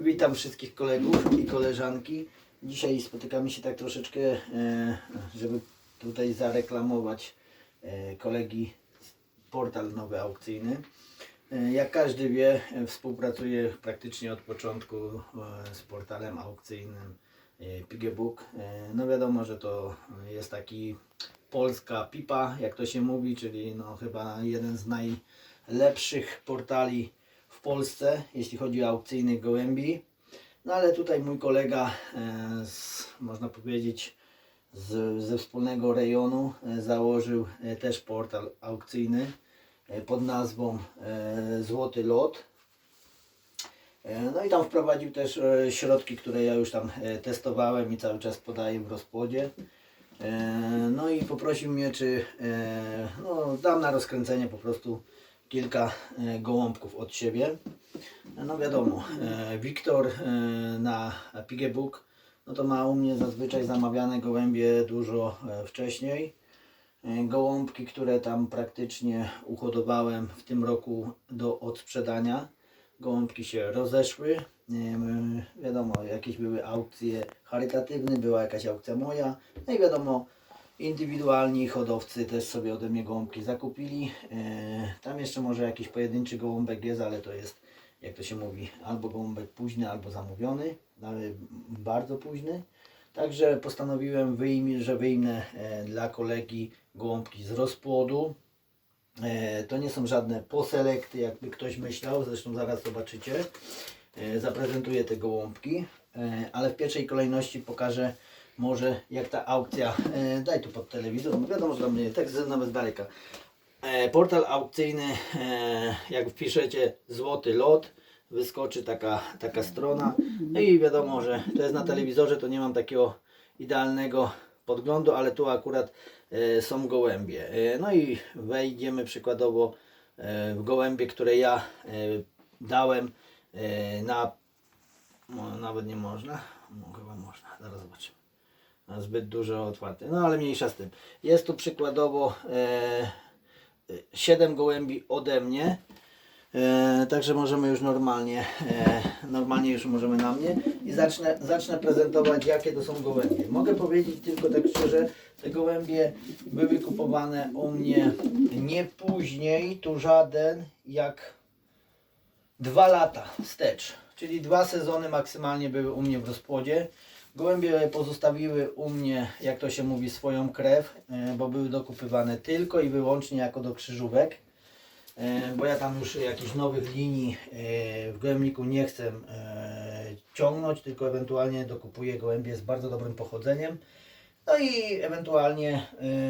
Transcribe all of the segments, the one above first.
Witam wszystkich kolegów i koleżanki. Dzisiaj spotykamy się tak troszeczkę, e, żeby tutaj zareklamować e, kolegi portal nowy aukcyjny. E, Jak każdy wie, współpracuję praktycznie od początku z portalem aukcyjnym Pigebook. No wiadomo, że to jest taki polska pipa, jak to się mówi, czyli no chyba jeden z najlepszych portali w Polsce, jeśli chodzi o aukcyjnych gołębi. No ale tutaj mój kolega, e, z, można powiedzieć, z, ze wspólnego rejonu e, założył e, też portal aukcyjny pod nazwą Złoty Lot. No i tam wprowadził też środki, które ja już tam testowałem i cały czas podaję w rozpłodzie. No i poprosił mnie, czy no, dam na rozkręcenie po prostu kilka e, gołąbków od siebie. No wiadomo, e, Wiktor e, na Pigebook, no to ma u mnie zazwyczaj zamawiane gołębie dużo wcześniej. Gołąbki, które tam praktycznie uhodowałem w tym roku do odsprzedania. Gołąbki się rozeszły. Wiadomo, jakieś były aukcje charytatywne, była jakaś aukcja moja. No i wiadomo, indywidualni hodowcy też sobie ode mnie gołąbki zakupili. E, Tam jeszcze może jakiś pojedynczy gołąbek jest, ale to jest, jak to się mówi, albo gołąbek późny, albo zamówiony, ale bardzo późny. Także postanowiłem, że wyjmę e, dla kolegi gołąbki z rozpłodu. E, To nie są żadne poselekty, jakby ktoś myślał, zresztą zaraz zobaczycie. Zaprezentuję te gołąbki, ale w pierwszej kolejności pokażę może jak ta aukcja, e, daj tu pod telewizor, wiadomo, że tam nie, tak nawet z daleka. E, Portal aukcyjny, e, jak wpiszecie złoty lot, wyskoczy taka, taka strona. No i wiadomo, że to jest na telewizorze, to nie mam takiego idealnego podglądu, ale tu akurat e, są gołębie. E, no i wejdziemy przykładowo e, w gołębie, które ja e, dałem e, na. No, nawet nie można. No, chyba można, zaraz zobaczymy. Zbyt dużo otwarte. No ale mniejsza z tym. Jest tu przykładowo e, 7 gołębi ode mnie. E, także możemy już normalnie, e, normalnie już możemy na mnie i zacznę, zacznę prezentować jakie to są gołębie. Mogę powiedzieć tylko tak szczerze, te gołębie były kupowane u mnie nie później, tu żaden jak dwa lata wstecz, czyli dwa sezony maksymalnie były u mnie w rozpłodzie. Gołębie pozostawiły u mnie, jak to się mówi, swoją krew, e, bo były dokupywane tylko i wyłącznie jako do krzyżówek. E, bo ja tam już jakichś nowych linii e, w gołębniku nie chcę ciągnąć, tylko ewentualnie dokupuję gołębie z bardzo dobrym pochodzeniem. No i ewentualnie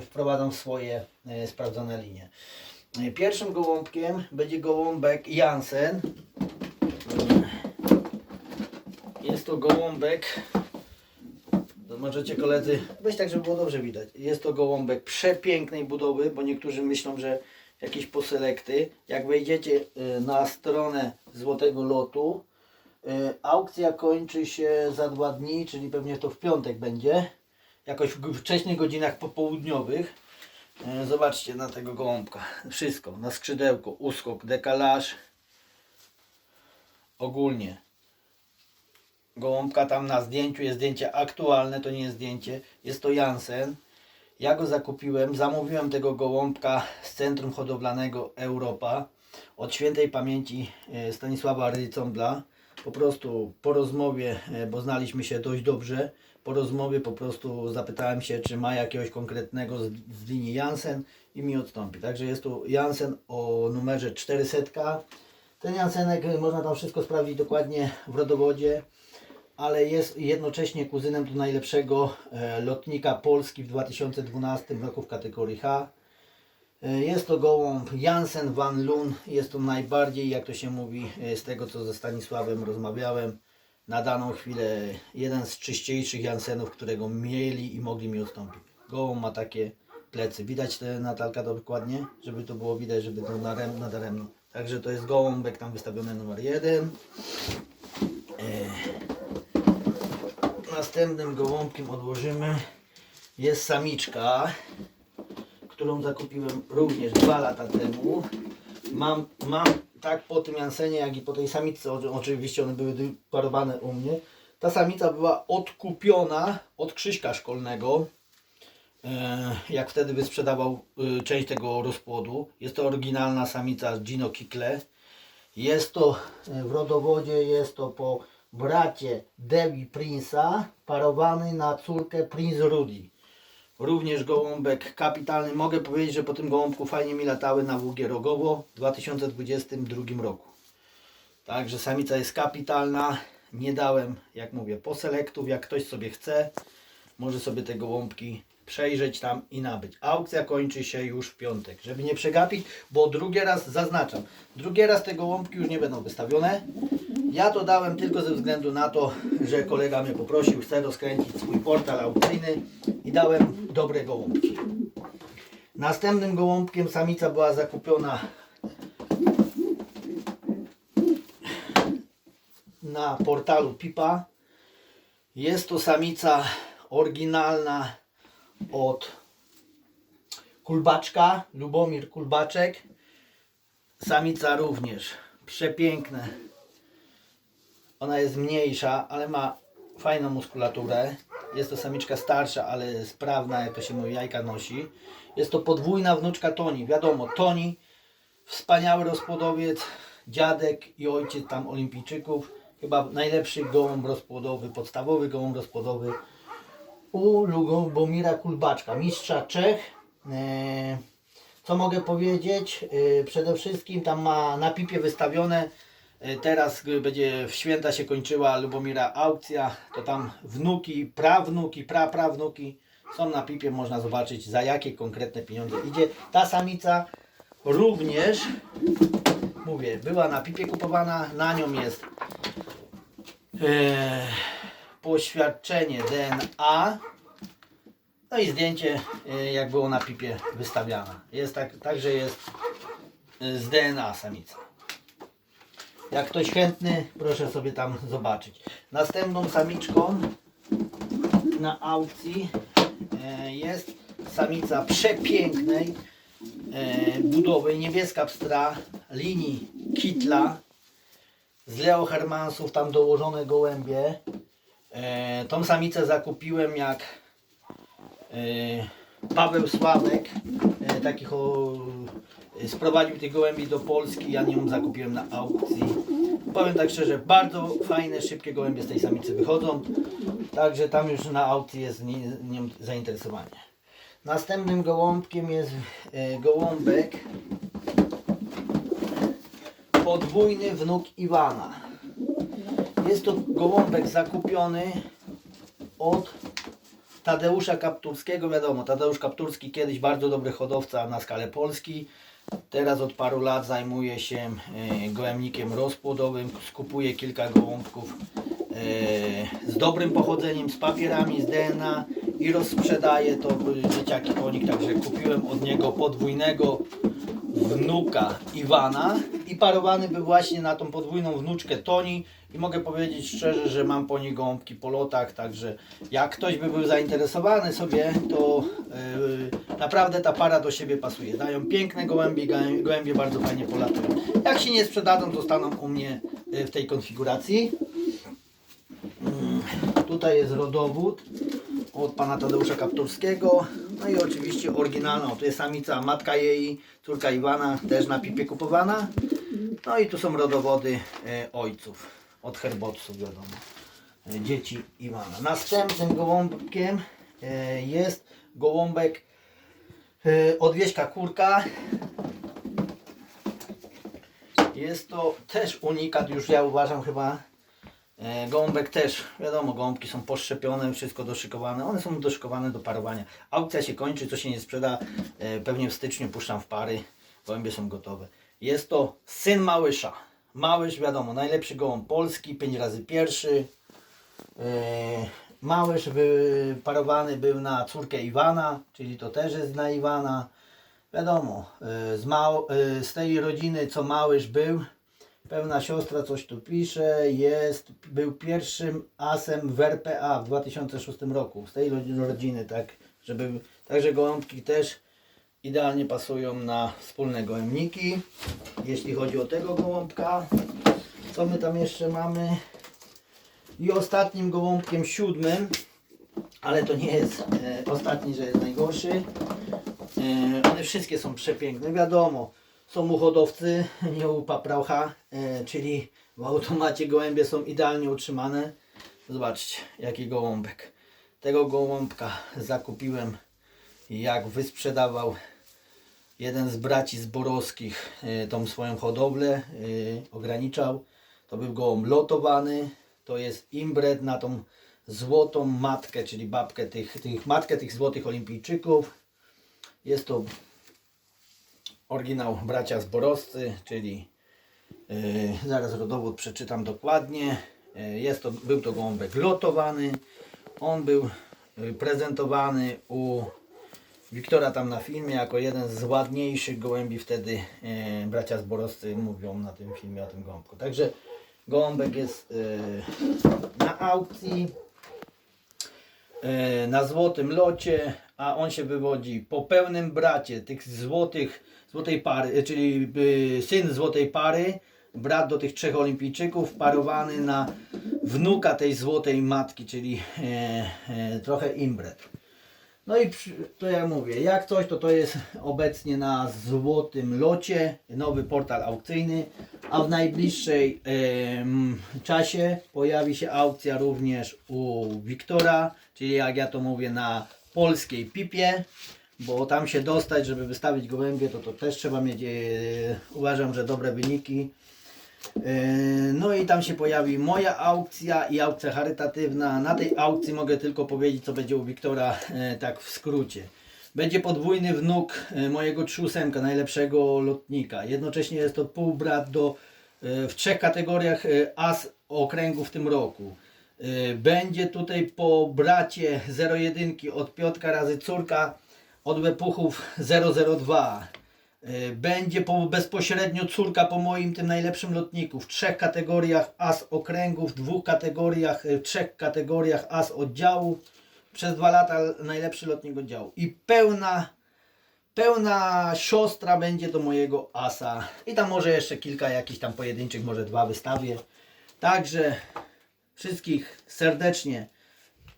wprowadzam swoje sprawdzone linie. Pierwszym gołąbkiem będzie gołąbek Jansen. Jest to gołąbek, możecie koledzy, weź tak, żeby było dobrze widać. Jest to gołąbek przepięknej budowy, bo niektórzy myślą, że jakieś poselekty. Jak wejdziecie y, na stronę Złotego Lotu, y, aukcja kończy się za dwa dni, czyli pewnie to w piątek będzie, jakoś w wcześniej godzinach popołudniowych. Y, Zobaczcie na tego gołąbka. Wszystko, na skrzydełko, uskok, dekalaż. Ogólnie. Gołąbka tam na zdjęciu jest zdjęcie aktualne, to nie jest zdjęcie. Jest to Jansen. Ja go zakupiłem, zamówiłem tego gołąbka z Centrum Hodowlanego Europa od świętej pamięci e, Stanisława Rycombla. Po prostu po rozmowie, e, bo znaliśmy się dość dobrze, po rozmowie po prostu zapytałem się, czy ma jakiegoś konkretnego z, z linii Jansen i mi odstąpi. Także jest tu Jansen o numerze 400. Ten Jansenek e, można tam wszystko sprawdzić dokładnie w rodowodzie ale jest jednocześnie kuzynem do najlepszego e, lotnika Polski w 2012 roku w kategorii H. E, Jest to gołąb Jansen van Loon. Jest to najbardziej, jak to się mówi, e, z tego co ze Stanisławem rozmawiałem, na daną chwilę jeden z czyściejszych Jansenów, którego mieli i mogli mi ustąpić. Gołąb ma takie plecy. Widać te Natalka dokładnie, żeby to było widać, żeby to nadaremno. Także to jest gołąbek tam wystawiony numer jeden. Następnym gołąbkiem odłożymy jest samiczka, którą zakupiłem również dwa lata temu. Mam, mam tak po tym Jansenie, jak i po tej samicy, oczywiście one były parowane u mnie, ta samica była odkupiona od Krzyśka Szkolnego, e, jak wtedy wysprzedawał e, część tego rozpłodu. Jest to oryginalna samica Gino Kikle. Jest to e, w rodowodzie, jest to po bracie Devi Prince'a, parowany na córkę Prince Rudy. Również gołąbek kapitalny. Mogę powiedzieć, że po tym gołąbku fajnie mi latały na Włógie Rogowo w 2022 roku. Także samica jest kapitalna. Nie dałem, jak mówię, poselektów. Jak ktoś sobie chce, może sobie te gołąbki przejrzeć tam i nabyć. Aukcja kończy się już w piątek, żeby nie przegapić, bo drugi raz zaznaczam, drugi raz te gołąbki już nie będą wystawione. Ja to dałem tylko ze względu na to, że kolega mnie poprosił, chce rozkręcić swój portal aukcyjny i dałem dobre gołąbki. Następnym gołąbkiem samica była zakupiona na portalu Pipa. Jest to samica oryginalna od Kulbaczka, Lubomir Kulbaczek. Samica również przepiękne. Ona jest mniejsza, ale ma fajną muskulaturę. Jest to samiczka starsza, ale sprawna, jak to się mówi, jajka nosi. Jest to podwójna wnuczka Toni. Wiadomo, Toni, wspaniały rozpłodowiec, dziadek i ojciec tam olimpijczyków. Chyba najlepszy gołąb rozpłodowy, podstawowy gołąb rozpłodowy u Lubomira Kulbaczka, mistrza Czech. E, Co mogę powiedzieć? E, Przede wszystkim tam ma na pipie wystawione. E, Teraz gdy będzie w święta się kończyła Lubomira aukcja, to tam wnuki, prawnuki, praprawnuki są na pipie, można zobaczyć za jakie konkretne pieniądze idzie. Ta samica również, mówię, była na pipie kupowana, na nią jest e, poświadczenie DNA. No i zdjęcie, e, jak było na pipie wystawiana. Jest tak, także jest z DNA samica. Jak ktoś chętny, proszę sobie tam zobaczyć. Następną samiczką na aukcji e, jest samica przepięknej e, budowy, niebieska pstra linii Kitla z Leo Hermansów, tam dołożone gołębie. E, tą samicę zakupiłem jak Paweł Sławek takich o, sprowadził tych gołębi do Polski, ja nią zakupiłem na aukcji. Powiem tak szczerze, bardzo fajne, szybkie gołębie z tej samicy wychodzą, także tam już na aukcji jest ni- nią zainteresowanie. Następnym gołąbkiem jest e, gołąbek podwójny wnuk Iwana. Jest to gołąbek zakupiony od Tadeusza Kapturskiego. Wiadomo, Tadeusz Kapturski kiedyś bardzo dobry hodowca na skalę Polski. Teraz od paru lat zajmuje się e, gołębnikiem rozpłodowym. Skupuje kilka gołąbków e, z dobrym pochodzeniem, z papierami, z DNA i rozsprzedaje to w dzieciaki konik. Także kupiłem od niego podwójnego wnuka Iwana i parowany był właśnie na tą podwójną wnuczkę Toni i mogę powiedzieć szczerze, że mam po niej gołąbki po lotach, także jak ktoś by był zainteresowany sobie, to yy, naprawdę ta para do siebie pasuje. Dają piękne gołębie, gołę- gołębie bardzo fajnie polatują. Jak się nie sprzedadzą, zostaną u mnie yy, w tej konfiguracji. Mm, Tutaj jest rodowód od pana Tadeusza Kapturskiego. No i oczywiście oryginalną. Tu jest samica, matka jej, córka Iwana, też na pipie kupowana. No i tu są rodowody e, ojców, od herbowców wiadomo. E, dzieci Iwana. Następnym gołąbkiem e, jest gołąbek e, od Wieśka Kurka. Jest to też unikat, już ja uważam chyba Gołąbek też, wiadomo, gołąbki są poszczepione, wszystko doszykowane. One są doszykowane do parowania. Aukcja się kończy, co się nie sprzeda, pewnie w styczniu puszczam w pary. Gołębie są gotowe. Jest to syn Małysza. Małysz, wiadomo, najlepszy gołąb polski, pięć razy pierwszy. E, Małysz wy- parowany był na córkę Iwana, czyli to też jest na Iwana. Wiadomo, e, z, mał, e, z tej rodziny, co Małysz był, Pełna siostra coś tu pisze, jest, był pierwszym asem w RPA w 2006 roku, z tej rodzi- rodziny, tak, żeby, także gołąbki też idealnie pasują na wspólne gołębniki. Jeśli chodzi o tego gołąbka, co my tam jeszcze mamy? I ostatnim gołąbkiem, siódmym, ale to nie jest e, ostatni, że jest najgorszy. E, one wszystkie są przepiękne, wiadomo. Są u hodowcy, nie u papraucha, e, czyli w automacie gołębie są idealnie utrzymane. Zobaczcie, jaki gołąbek. Tego gołąbka zakupiłem, jak wysprzedawał jeden z braci zborowskich e, tą swoją hodowlę, e, ograniczał. To był gołąb lotowany. To jest imbred na tą złotą matkę, czyli babkę tych, tych matkę tych złotych olimpijczyków. Jest to oryginał bracia zborowscy, czyli e, zaraz rodowód przeczytam dokładnie. E, Jest to, był to gołąbek lotowany. On był e, prezentowany u Wiktora tam na filmie jako jeden z ładniejszych gołębi wtedy e, bracia zborowscy mówią na tym filmie o tym gołąbku. Także gołąbek jest e, na aukcji e, na złotym locie, a on się wywodzi po pełnym bracie tych złotych, złotej pary, e, czyli e, syn złotej pary, brat do tych trzech olimpijczyków, parowany na wnuka tej złotej matki, czyli e, e, trochę imbret. No i to ja mówię, jak coś, to to jest obecnie na złotym locie, nowy portal aukcyjny, a w najbliższej em, czasie pojawi się aukcja również u Wiktora, czyli jak ja to mówię na polskiej pipie, bo tam się dostać, żeby wystawić gołębie, to to też trzeba mieć, e, uważam, że dobre wyniki. E, No i tam się pojawi moja aukcja i aukcja charytatywna. Na tej aukcji mogę tylko powiedzieć, co będzie u Wiktora, e, tak w skrócie. Będzie podwójny wnuk e, mojego trzusemka, najlepszego lotnika. Jednocześnie jest to półbrat do, w trzech kategoriach as okręgu w tym roku. Będzie tutaj po bracie 01 od Piotka razy córka od Wepuchów 002. Y, Będzie po, bezpośrednio córka po moim tym najlepszym lotniku w trzech kategoriach as okręgów, w dwóch kategoriach, y, w trzech kategoriach as oddziału. Przez dwa lata najlepszy lotnik oddziału. I pełna, pełna siostra będzie do mojego asa. I tam może jeszcze kilka jakichś tam pojedynczych, może dwa wystawię. Także wszystkich serdecznie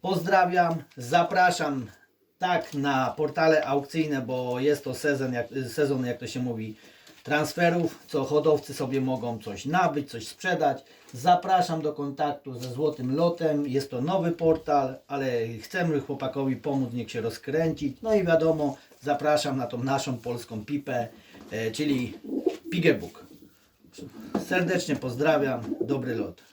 pozdrawiam, zapraszam tak na portale aukcyjne, bo jest to sezon jak, sezon, jak to się mówi, transferów, co hodowcy sobie mogą coś nabyć, coś sprzedać. Zapraszam do kontaktu ze Złotym Lotem. Jest to nowy portal, ale chcemy chłopakowi pomóc, niech się rozkręcić. No i wiadomo, zapraszam na tą naszą polską pipę, e, czyli Pigebook. Serdecznie pozdrawiam, dobry lot.